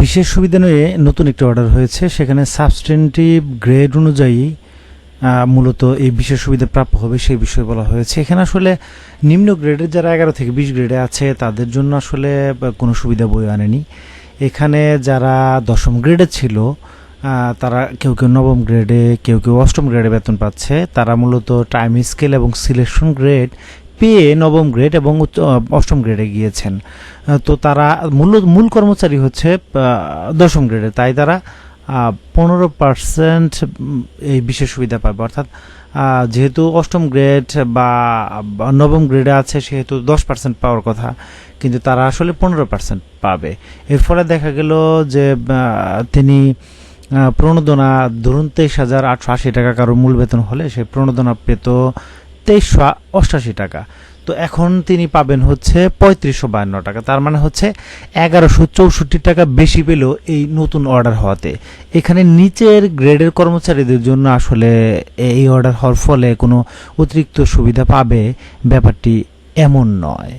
বিশেষ সুবিধা নিয়ে নতুন একটি অর্ডার হয়েছে। সেখানে সাবস্টেন্টিভ গ্রেড অনুযায়ী মূলত এই বিশেষ সুবিধা প্রাপ্য হবে সেই বিষয়ে বলা হয়েছে। এখানে আসলে নিম্ন গ্রেডের যারা এগারো থেকে বিশ গ্রেডে আছে, তাদের জন্য আসলে কোনো সুবিধা বই আনেনি। এখানে যারা দশম গ্রেডে ছিল তারা কেউ কেউ নবম গ্রেডে কেউ কেউ অষ্টম গ্রেডে বেতন পাচ্ছে। তারা মূলত টাইম স্কেল এবং সিলেকশন গ্রেড পেয়ে নবম গ্রেড এবং অষ্টম গ্রেডে গিয়েছেন। তো তারা মূল মূল কর্মচারী হচ্ছে দশম গ্রেডে তাই তারা পনেরো পার্সেন্ট এই বিশেষ সুবিধা পাবে। অর্থাৎ যেহেতু অষ্টম গ্রেড বা বা নবম গ্রেডে আছে, সেহেতু দশ পার্সেন্ট পাওয়ার কথা। কিন্তু তারা আসলে পনেরো পার্সেন্ট পাবে। এর ফলে দেখা গেল যে তিনি প্রণোদনা, ধরুন তেইশ হাজার আটশো আশি টাকা কারও মূল বেতন হলে, সে প্রণোদনা পেত তেইশশো অষ্টাশি টাকা। তো এখন তিনি পাবেন হচ্ছে পঁয়ত্রিশশো বায়ান্ন টাকা। তার মানে হচ্ছে এগারোশো চৌষট্টি টাকা বেশি পেল এই নতুন অর্ডার হওয়াতে। এখানে নিচের গ্রেডের কর্মচারীদের জন্য আসলে এই অর্ডার হওয়ার ফলে কোনো অতিরিক্ত সুবিধা পাবে ব্যাপারটি এমন নয়।